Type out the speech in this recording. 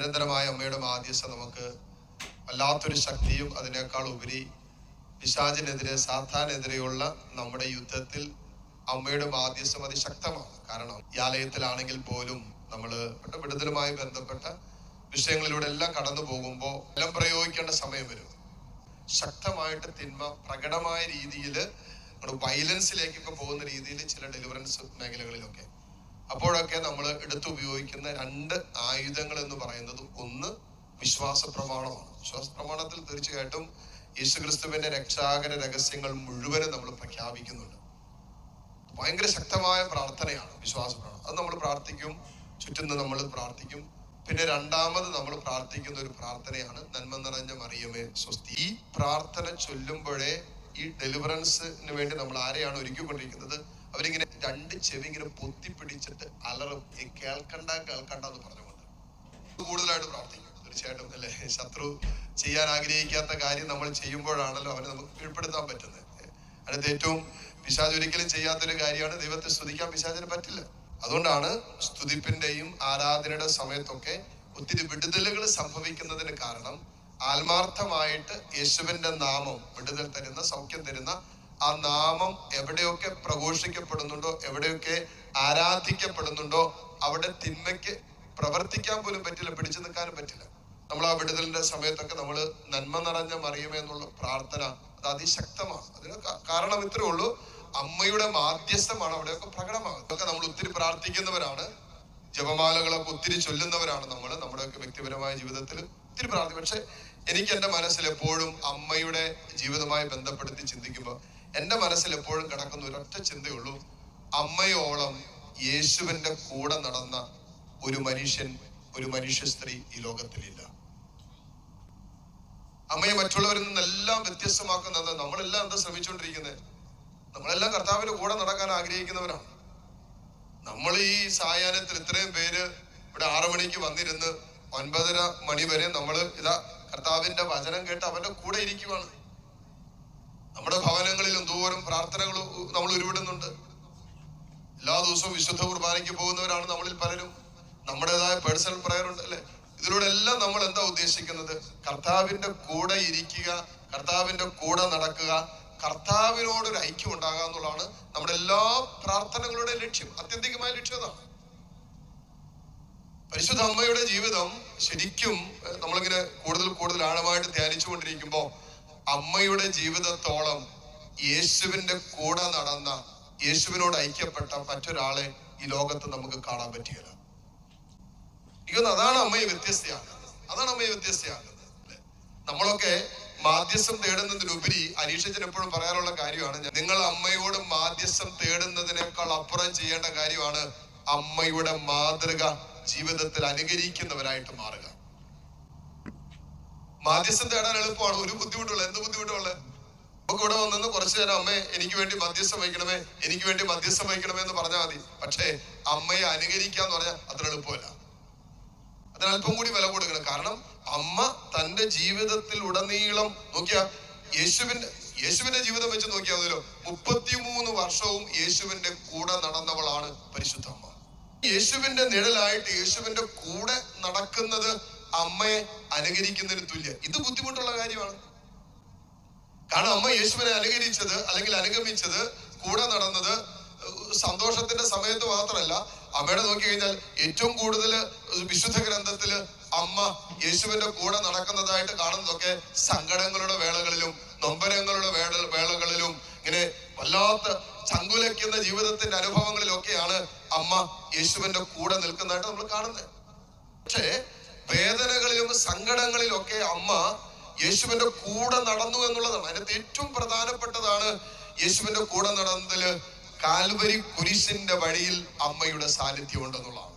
നിരന്തരമായ അമ്മയുടെ മാധ്യസ്ഥ നമുക്ക് വല്ലാത്തൊരു ശക്തിയും അതിനേക്കാൾ ഉപരി പിശാചിനെതിരെ സാത്താനെതിരെയുള്ള നമ്മുടെ യുദ്ധത്തിൽ അമ്മയുടെ മാധ്യസ്ഥം അതിശക്തമാണ്. കാരണം ഈ ആലയത്തിലാണെങ്കിൽ പോലും നമ്മൾ വിടുതലുമായി ബന്ധപ്പെട്ട വിഷയങ്ങളിലൂടെ എല്ലാം കടന്നു പോകുമ്പോൾ എല്ലാം പ്രയോഗിക്കേണ്ട സമയം വരും. ശക്തമായിട്ട് തിന്മ പ്രകടമായ രീതിയിൽ വയലൻസിലേക്കൊക്കെ പോകുന്ന രീതിയിൽ ചില ഡെലിവറൻസ് മേഖലകളിലൊക്കെ അപ്പോഴൊക്കെ നമ്മൾ എടുത്തുപയോഗിക്കുന്ന രണ്ട് ആയുധങ്ങൾ എന്ന് പറയുന്നത് ഒന്ന് വിശ്വാസ പ്രമാണമാണ്. വിശ്വാസ പ്രമാണത്തിൽ തീർച്ചയായിട്ടും യേശുക്രിസ്തുവിന്റെ രക്ഷാകര രഹസ്യങ്ങൾ മുഴുവനും നമ്മൾ പ്രഖ്യാപിക്കുന്നുണ്ട്. ഭയങ്കര ശക്തമായ പ്രാർത്ഥനയാണ് വിശ്വാസ പ്രാർത്ഥന അത് നമ്മൾ പ്രാർത്ഥിക്കും ചുറ്റുന്ന് നമ്മൾ പ്രാർത്ഥിക്കും. പിന്നെ രണ്ടാമത് നമ്മൾ പ്രാർത്ഥിക്കുന്ന ഒരു പ്രാർത്ഥനയാണ് നന്മ നിറഞ്ഞ മറിയമേ സ്വസ്തി. ഈ പ്രാർത്ഥന ചൊല്ലുമ്പോഴേ ഈ ഡെലിവറൻസിന് വേണ്ടി നമ്മൾ ആരെയാണ് ഒരുക്കിക്കൊണ്ടിരിക്കുന്നത്? അവരിങ്ങനെ രണ്ട് ചെവി ഇങ്ങനെ പൊത്തി പിടിച്ചിട്ട് അലറും ഈ കേൾക്കണ്ട കേൾക്കണ്ട എന്ന് പറഞ്ഞുകൊണ്ട് കൂടുതലായിട്ട് പ്രാർത്ഥിക്കും തീർച്ചയായിട്ടും അല്ലെ? ശത്രു ചെയ്യാൻ ആഗ്രഹിക്കാത്ത കാര്യം നമ്മൾ ചെയ്യുമ്പോഴാണല്ലോ അവനെ നമുക്ക് കീഴ്പ്പെടുത്താൻ പറ്റുന്നത്. അടുത്ത ഏറ്റവും പിശാജ് ഒരിക്കലും ചെയ്യാത്തൊരു കാര്യമാണ് ദൈവത്തെ സ്തുതിക്കാൻ പിശാചിന് പറ്റില്ല. അതുകൊണ്ടാണ് സ്തുതിപ്പിന്റെയും ആരാധനയുടെ സമയത്തൊക്കെ ഒത്തിരി വിടുതലുകൾ സംഭവിക്കുന്നതിന് കാരണം ആത്മാർത്ഥമായിട്ട് യേശുവിന്റെ നാമം വിടുതൽ തരുന്ന സൗഖ്യം തരുന്ന ആ നാമം എവിടെയൊക്കെ പ്രഘോഷിക്കപ്പെടുന്നുണ്ടോ എവിടെയൊക്കെ ആരാധിക്കപ്പെടുന്നുണ്ടോ അവിടെ തിന്മയ്ക്ക് പ്രവർത്തിക്കാൻ പോലും പറ്റില്ല പിടിച്ചു നിൽക്കാനും പറ്റില്ല. നമ്മൾ ആ വിടുതലിന്റെ സമയത്തൊക്കെ നമ്മൾ നന്മ നിറഞ്ഞ മറിയുമേ എന്നുള്ള പ്രാർത്ഥന അത് അതിശക്തമാണ്. അതിന് കാരണം ഇത്രേ ഉള്ളൂ. അമ്മയുടെ മാധ്യസ്ഥമാണ് അവിടെയൊക്കെ പ്രകടമാകുന്നത്. അതൊക്കെ നമ്മൾ ഒത്തിരി പ്രാർത്ഥിക്കുന്നവരാണ്. ജപമാലകളൊക്കെ ഒത്തിരി ചൊല്ലുന്നവരാണ് നമ്മൾ. നമ്മുടെയൊക്കെ വ്യക്തിപരമായ ജീവിതത്തിൽ ഒത്തിരി പ്രാർത്ഥിക്കും. പക്ഷെ എനിക്ക് എന്റെ മനസ്സിൽ എപ്പോഴും അമ്മയുടെ ജീവിതമായി ബന്ധപ്പെടുത്തി ചിന്തിക്കുമ്പോൾ എന്റെ മനസ്സിൽ എപ്പോഴും കിടക്കുന്ന ഒരൊറ്റ ചിന്തയുള്ളൂ അമ്മയോളം യേശുവിന്റെ കൂടെ നടന്ന ഒരു മനുഷ്യൻ ഒരു മനുഷ്യ സ്ത്രീ ഈ ലോകത്തിലില്ല. അമ്മയെ മറ്റുള്ളവരിൽ നിന്നെല്ലാം വ്യത്യസ്തമാക്കുന്നത് നമ്മളെല്ലാം എന്താ ശ്രമിച്ചുകൊണ്ടിരിക്കുന്നത് നമ്മളെല്ലാം കർത്താവിന്റെ കൂടെ നടക്കാൻ ആഗ്രഹിക്കുന്നവരാണ്. നമ്മൾ ഈ സായാഹ്നത്തിൽ ഇത്രയും പേര് ഇവിടെ ആറു മണിക്ക് വന്നിരുന്ന് ഒൻപതര മണി വരെ നമ്മൾ ഇതാ കർത്താവിന്റെ വചനം കേട്ട് അവന്റെ കൂടെ ഇരിക്കുവാണ്. നമ്മുടെ ഭവനങ്ങളിൽ എന്തോരം പ്രാർത്ഥനകൾ നമ്മൾ ഉരുവിടുന്നുണ്ട്. എല്ലാ ദിവസവും വിശുദ്ധ കുർബാനയ്ക്ക് പോകുന്നവരാണ് നമ്മളിൽ പലരും. നമ്മുടേതായ പേഴ്സണൽ പ്രയർ ഉണ്ട് അല്ലെ? ഇതിലൂടെ എല്ലാം നമ്മൾ എന്താ ഉദ്ദേശിക്കുന്നത്? കർത്താവിന്റെ കൂടെ ഇരിക്കുക കർത്താവിന്റെ കൂടെ നടക്കുക കർത്താവിനോട് ഒരു ഐക്യം ഉണ്ടാകുക എന്നുള്ളതാണ് നമ്മുടെ എല്ലാ പ്രാർത്ഥനകളുടെ ലക്ഷ്യം. ആത്യന്തികമായ ലക്ഷ്യം അതാണ്. പരിശുദ്ധ അമ്മയുടെ ജീവിതം ശരിക്കും നമ്മളിങ്ങനെ കൂടുതൽ കൂടുതൽ ആഴമായിട്ട് ധ്യാനിച്ചുകൊണ്ടിരിക്കുമ്പോൾ അമ്മയുടെ ജീവിതത്തോളം യേശുവിന്റെ കൂടെ നടന്ന യേശുവിനോട് ഐക്യപ്പെട്ട മറ്റൊരാളെ ഈ ലോകത്ത് നമുക്ക് കാണാൻ പറ്റിയത് എനിക്കൊന്ന് അതാണ് അമ്മയെ വ്യത്യസ്തയാണ് അതാണ് അമ്മയെ വ്യത്യസ്തയാണ്? നമ്മളൊക്കെ മാധ്യസ്ഥം തേടുന്നതിനുപരി അനീഷച്ചൻ എപ്പോഴും പറയാറുള്ള കാര്യമാണ് നിങ്ങൾ അമ്മയോട് മാധ്യസ്ഥം തേടുന്നതിനേക്കാൾ അപ്പുറം ചെയ്യേണ്ട കാര്യമാണ് അമ്മയുടെ മാതൃക. ജീവിതത്തിൽ അനുകരിക്കുന്നവരായിട്ട് മാറുക. മാധ്യസ്ഥം തേടാൻ എളുപ്പമാണ്. ഒരു ബുദ്ധിമുട്ടുള്ള എന്ത് ബുദ്ധിമുട്ടുള്ള നമുക്ക് ഇവിടെ വന്നു കുറച്ചു നേരം അമ്മേ എനിക്ക് വേണ്ടി മധ്യസ്ഥം വഹിക്കണമേ എനിക്ക് വേണ്ടി മധ്യസ്ഥം വഹിക്കണമേ എന്ന് പറഞ്ഞാൽ മതി. പക്ഷേ അമ്മയെ അനുകരിക്കുക എന്ന് പറഞ്ഞാൽ അത്ര എളുപ്പമല്ല. അതിന് അല്പം കൂടി വില കൊടുക്കണം. കാരണം അമ്മ തന്റെ ജീവിതത്തിൽ ഉടനീളം നോക്കിയ യേശുവിന്റെ യേശുവിന്റെ ജീവിതം വെച്ച് നോക്കിയാൽ മതിയല്ലോ. മുപ്പത്തിമൂന്ന് വർഷവും യേശുവിന്റെ കൂടെ നടന്നവളാണ് പരിശുദ്ധ യേശുവിന്റെ നിഴലായിട്ട് യേശുവിന്റെ കൂടെ നടക്കുന്നത് അമ്മയെ അനുകരിക്കുന്നതിന് തുല്യ. ഇത് ബുദ്ധിമുട്ടുള്ള കാര്യമാണ്. കാരണം അമ്മ യേശുവിനെ അനുകരിച്ചത് അല്ലെങ്കിൽ അനുഗമിച്ചത് കൂടെ നടന്നത് സന്തോഷത്തിന്റെ സമയത്ത് മാത്രമല്ല അമ്മയുടെ നോക്കി കഴിഞ്ഞാൽ ഏറ്റവും കൂടുതൽ വിശുദ്ധ ഗ്രന്ഥത്തിൽ അമ്മ യേശുവിന്റെ കൂടെ നടക്കുന്നതായിട്ട് കാണുന്നതൊക്കെ സങ്കടങ്ങളുടെ വേളകളിലും നൊമ്പരങ്ങളുടെ വേള വേളകളിലും ഇങ്ങനെ വല്ലാത്ത ചങ്കുലയ്ക്കുന്ന ജീവിതത്തിന്റെ അനുഭവങ്ങളിലൊക്കെയാണ് അമ്മ യേശുവിന്റെ കൂടെ നിൽക്കുന്നതായിട്ട് നമ്മൾ കാണുന്നത്. പക്ഷേ വേദനകളിലും സങ്കടങ്ങളിലൊക്കെ അമ്മ യേശുവിന്റെ കൂടെ നടന്നു എന്നുള്ളതാണ്. അതിനകത്ത് ഏറ്റവും പ്രധാനപ്പെട്ടതാണ് യേശുവിന്റെ കൂടെ നടന്നതിൽ കാൽവരി കുരിശിന്റെ വഴിയിൽ അമ്മയുടെ സാന്നിധ്യം ഉണ്ടെന്നുള്ളതാണ്